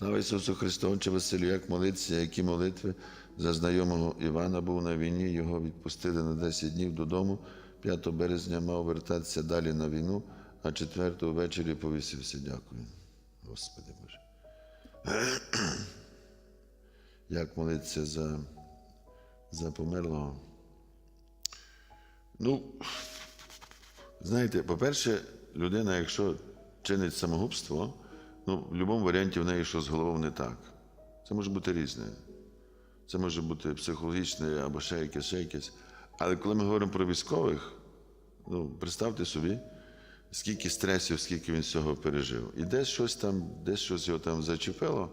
Слава Ісусу Христу, Отче Василю, як молитися, які молитви за знайомого Івана був на війні, його відпустили на 10 днів додому. 5 березня мав вертатися далі на війну, а 4 ввечері повісився. Дякую. Господи Боже. Як молитися за, за померлого? Ну, знаєте, по-перше, людина, якщо чинить самогубство, ну, в будь-якому варіанті в неї щось з головою не так. Це може бути різне. Це може бути психологічне або ще якесь, ще якесь. Але коли ми говоримо про військових, ну, представте собі, скільки стресів, скільки він цього пережив. І десь щось там, десь щось його там зачепило,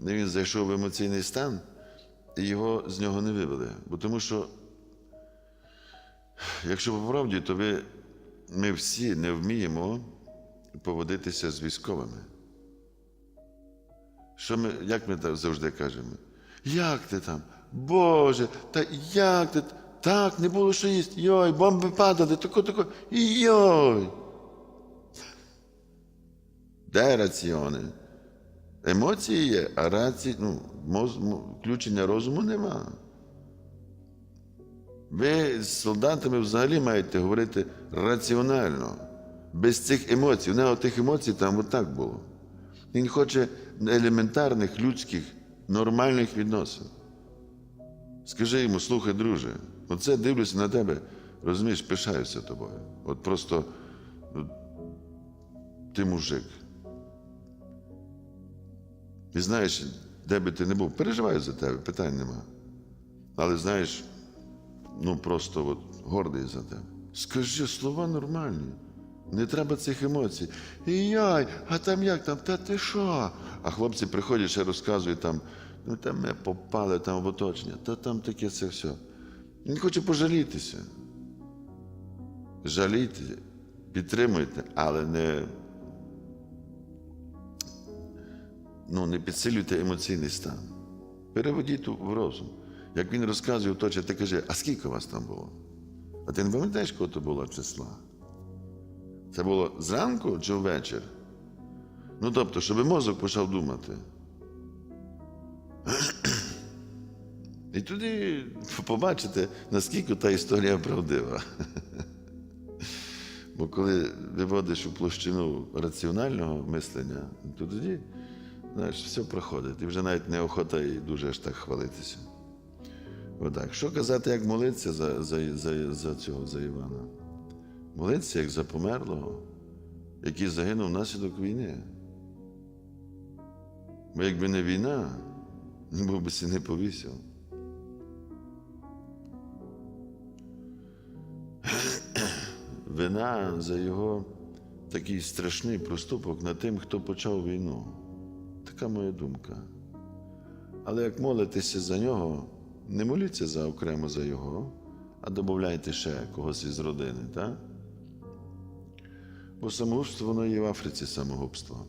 і він зайшов в емоційний стан, і його з нього не вивели. Бо тому що Якщо по правді, то ви, ми всі не вміємо поводитися з військовими. Що ми, як ми завжди кажемо? Як ти там? Боже, та як ти? Так, не було що їсти. Йой, бомби падали, тако, тако. Йой. Де раціони? Емоції є, а рації, ну, моз, включення розуму нема. Ви з солдатами взагалі маєте говорити раціонально, без цих емоцій. У нього тих емоцій там отак було. Він хоче елементарних людських, нормальних відносин. Скажи йому, слухай, друже, оце дивлюся на тебе, розумієш, пишаюся тобою. От просто ну, ти мужик. І знаєш, де би ти не був, переживаю за тебе, питань нема. Але знаєш, ну просто от гордий за тебе. Скажи слова нормальні. Не треба цих емоцій. І яй, а там як там? Та ти що? А хлопці приходять ще розказують там, ну там ми попали там в оточення, та там таке це все. Він хоче пожалітися. Жалійте, підтримуйте, але не, ну, не підсилюйте емоційний стан. Переведіть в розум. Як він розказує, точно ти каже, а скільки у вас там було? А ти не пам'ятаєш, кого то було числа? Це було зранку чи ввечір? Ну тобто, щоб мозок почав думати. І тоді побачите, наскільки та історія правдива. Бо коли виводиш у площину раціонального мислення, то тоді, знаєш, все проходить. І вже навіть неохота і дуже аж так хвалитися. Отак. Що казати, як молитися за, за, за, за цього, за Івана? Молитися як за померлого, який загинув внаслідок війни. Бо якби не війна, він був би си не повісив. Вина за його такий страшний проступок над тим, хто почав війну. Така моя думка. Але як молитеся за нього, не моліться за окремо за його, а додайте ще когось із родини, так? Бо самогубство воно є в Африці самогубство.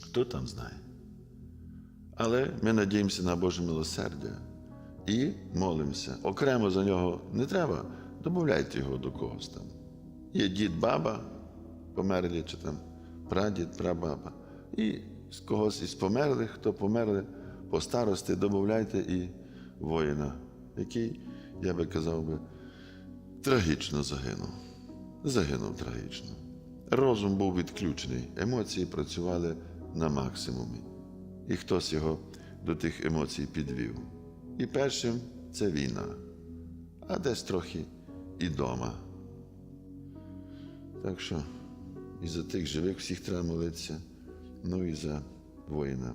Хто там знає? Але ми надіємося на Боже милосердя і молимося. Окремо за нього не треба, додайте його до когось там. Є дід, баба, померлі, чи там прадід, прабаба. І з когось із померлих, хто померли, по старості додайте і воїна, який, я би казав би, трагічно загинув. Загинув трагічно. Розум був відключений, емоції працювали на максимумі. І хтось його до тих емоцій підвів. І першим це війна, а десь трохи і дома. Так що і за тих живих всіх треба молитися, ну і за воїна.